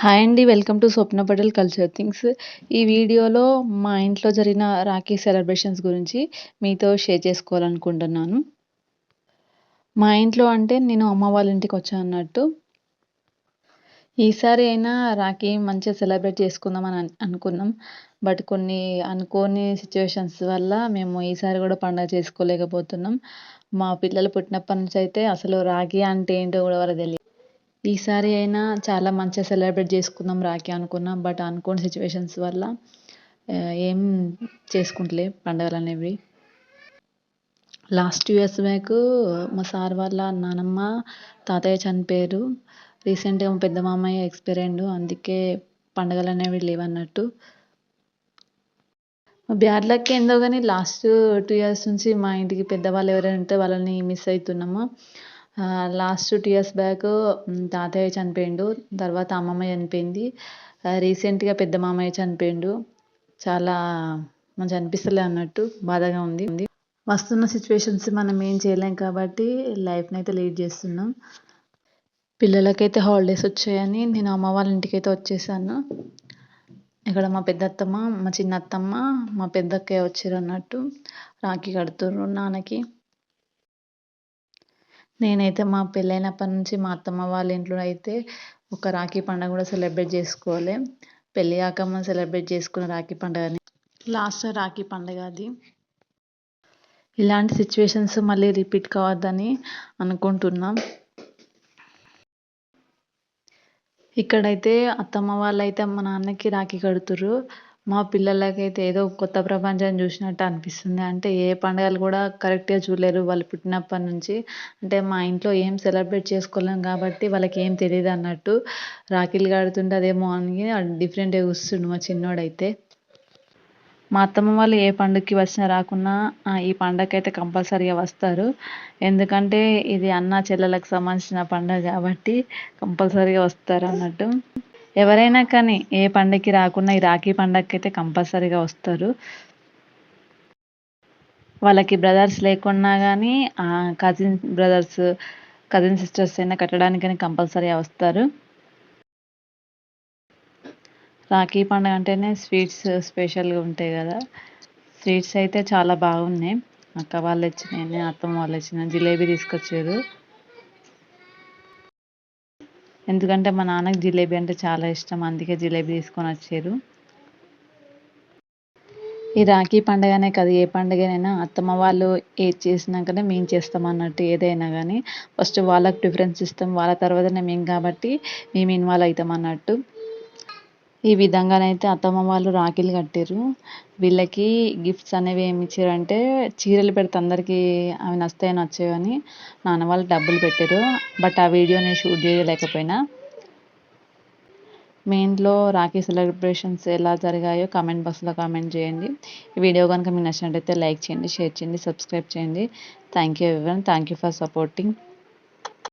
Hi అండి welcome to Swapna Patel culture things ఈ వీడియోలో మా ఇంట్లో జరిగిన రాఖీ సెలబ్రేషన్స్ గురించి మీతో షేర్ చేసుకోవాలనుకుంటున్నాను. మా ఇంట్లో అంటే నేను అమ్మ వాళ్ళ ఇంటికి వచ్చాను అన్నట్టు. ఈసారి అయినా రాఖీ మంచిగా సెలబ్రేట్ చేసుకుందామని అనుకున్నాం. బట్ కొన్ని అనుకోని సిచ్యువేషన్స్ వల్ల మేము ఈసారి కూడా పండగ చేసుకోలేకపోతున్నాం. మా పిల్లలు పుట్టినప్పటి నుంచి అయితే అసలు రాఖీ అంటే ఏంటో కూడా వాళ్ళకి తెలియదు ఈసారి అయినా చాలా మంచిగా సెలబ్రేట్ చేసుకుందాం రాఖీ అనుకున్నాం. బట్ అనుకోని సిచ్యువేషన్స్ వల్ల ఏం చేసుకుంటలే పండుగలు అనేవి లాస్ట్ ఇయర్స్ బ్యాక్ మా సార్ వాళ్ళ నానమ్మ తాతయ్య చనిపోయారు. రీసెంట్గా మా పెద్ద మామయ్య ఎక్స్పైర్ అయ్యిండు. అందుకే పండుగలు అనేవి లేవన్నట్టు బ్యాడ్ లక్ ఏందో కానీ లాస్ట్ టూ ఇయర్స్ నుంచి మా ఇంటికి పెద్దవాళ్ళు ఎవరైనా ఉంటే వాళ్ళని మిస్ అవుతున్నాము లాస్ట్ టూ ఇయర్స్ బ్యాక్ తాతయ్య చనిపోయిండు తర్వాత అమ్మమ్మ చనిపోయింది. రీసెంట్గా పెద్ద మామయ్య చనిపోయిండు. చాలా మంచి అనిపిస్తలే అన్నట్టు బాధగా ఉంది. వస్తున్న సిచ్యువేషన్స్ మనం ఏం చేయలేం కాబట్టి లైఫ్ని అయితే లీడ్ చేస్తున్నాం. పిల్లలకైతే హాలిడేస్ వచ్చాయని నేను అమ్మ వాళ్ళ ఇంటికి అయితే వచ్చేసాను. ఇక్కడ మా పెద్దత్తమ్మ మా చిన్నత్తమ్మ మా పెద్దక్కయ్య వచ్చారు అన్నట్టు. రాఖీ కడుతుర్రు నాన్నకి. నేనైతే మా పెళ్ళైనప్పటి నుంచి మా అత్తమ్మ వాళ్ళ ఇంట్లో అయితే ఒక రాఖీ పండుగ కూడా సెలబ్రేట్ చేసుకోవాలి. పెళ్ళి కాకముందు సెలబ్రేట్ చేసుకున్న రాఖీ పండుగని. లాస్ట్ రాఖీ పండుగ అది. ఇలాంటి సిచ్యువేషన్స్ మళ్ళీ రిపీట్ కావద్దని అనుకుంటున్నాం. ఇక్కడైతే అత్తమ్మ వాళ్ళైతే మా నాన్నకి రాఖీ కడుతుర్రు. మా పిల్లలకైతే ఏదో కొత్త ప్రపంచం చూసినట్టు అనిపిస్తుంది. అంటే ఏ పండుగలు కూడా కరెక్ట్గా చూడలేరు వాళ్ళు పుట్టినప్పటి నుంచి. అంటే మా ఇంట్లో ఏం సెలబ్రేట్ చేసుకోలేం కాబట్టి వాళ్ళకి ఏం తెలియదు అన్నట్టు రాఖీలు కడుతుంటే అదేమో అని డిఫరెంట్గా చూస్తుండు మా చిన్నోడైతే. మా అత్తమ్మ వాళ్ళు ఏ పండుగకి వచ్చినా రాకున్నా ఈ పండగకి అయితే కంపల్సరీగా వస్తారు. ఎందుకంటే ఇది అన్న చెల్లెలకు సంబంధించిన పండుగ కాబట్టి కంపల్సరీగా వస్తారు అన్నట్టు. ఎవరైనా కానీ ఏ పండగకి రాకున్నా ఈ రాఖీ పండగకి అయితే కంపల్సరీగా వస్తారు. వాళ్ళకి బ్రదర్స్ లేకున్నా కానీ కజిన్ బ్రదర్స్ కజిన్ సిస్టర్స్ అయినా కట్టడానికని కంపల్సరీ వస్తారు. రాఖీ పండుగ అంటేనే స్వీట్స్ స్పెషల్గా ఉంటాయి కదా. స్వీట్స్ అయితే చాలా బాగున్నాయి. అక్క వాళ్ళు ఇచ్చినాయి అత్తమ్మ వాళ్ళు ఇచ్చిన జిలేబీ తీసుకొచ్చారు. ఎందుకంటే మా నాన్నకి జిలేబీ అంటే చాలా ఇష్టం అందుకే జిలేబీ తీసుకొని వచ్చారు. ఈ రాఖీ పండుగనే కాదు ఏ పండుగనైనా అత్తమ్మ వాళ్ళు ఏది చేసినాకనే మేము చేస్తాం అన్నట్టు ఏదైనా కానీ. ఫస్ట్ వాళ్ళకి ప్రిఫరెన్స్ ఇస్తాం వాళ్ళ తర్వాతనే మేము కాబట్టి మేము ఇన్వాల్వ్ అవుతాం అన్నట్టు. ఈ విధంగానైతే అత్తమ్మ వాళ్ళు రాఖీలు కట్టారు వీళ్ళకి గిఫ్ట్స్ అనేవి ఏమి ఇచ్చారంటే చీరలు పెడితే అందరికీ అవి నచ్చుతాయి నచ్చాయని నాన్న వాళ్ళు డబ్బులు పెట్టారు బట్ ఆ వీడియో నేను షూట్ చేయలేకపోయినా. మీ ఇంట్లో రాఖీ సెలబ్రేషన్స్ ఎలా జరిగాయో కామెంట్ బాక్స్లో కామెంట్ చేయండి. ఈ వీడియో కనుక మీకు నచ్చినట్టయితే లైక్ చేయండి షేర్ చేయండి సబ్స్క్రైబ్ చేయండి. థ్యాంక్ యూ ఎవరి థ్యాంక్ యూ ఫర్ సపోర్టింగ్.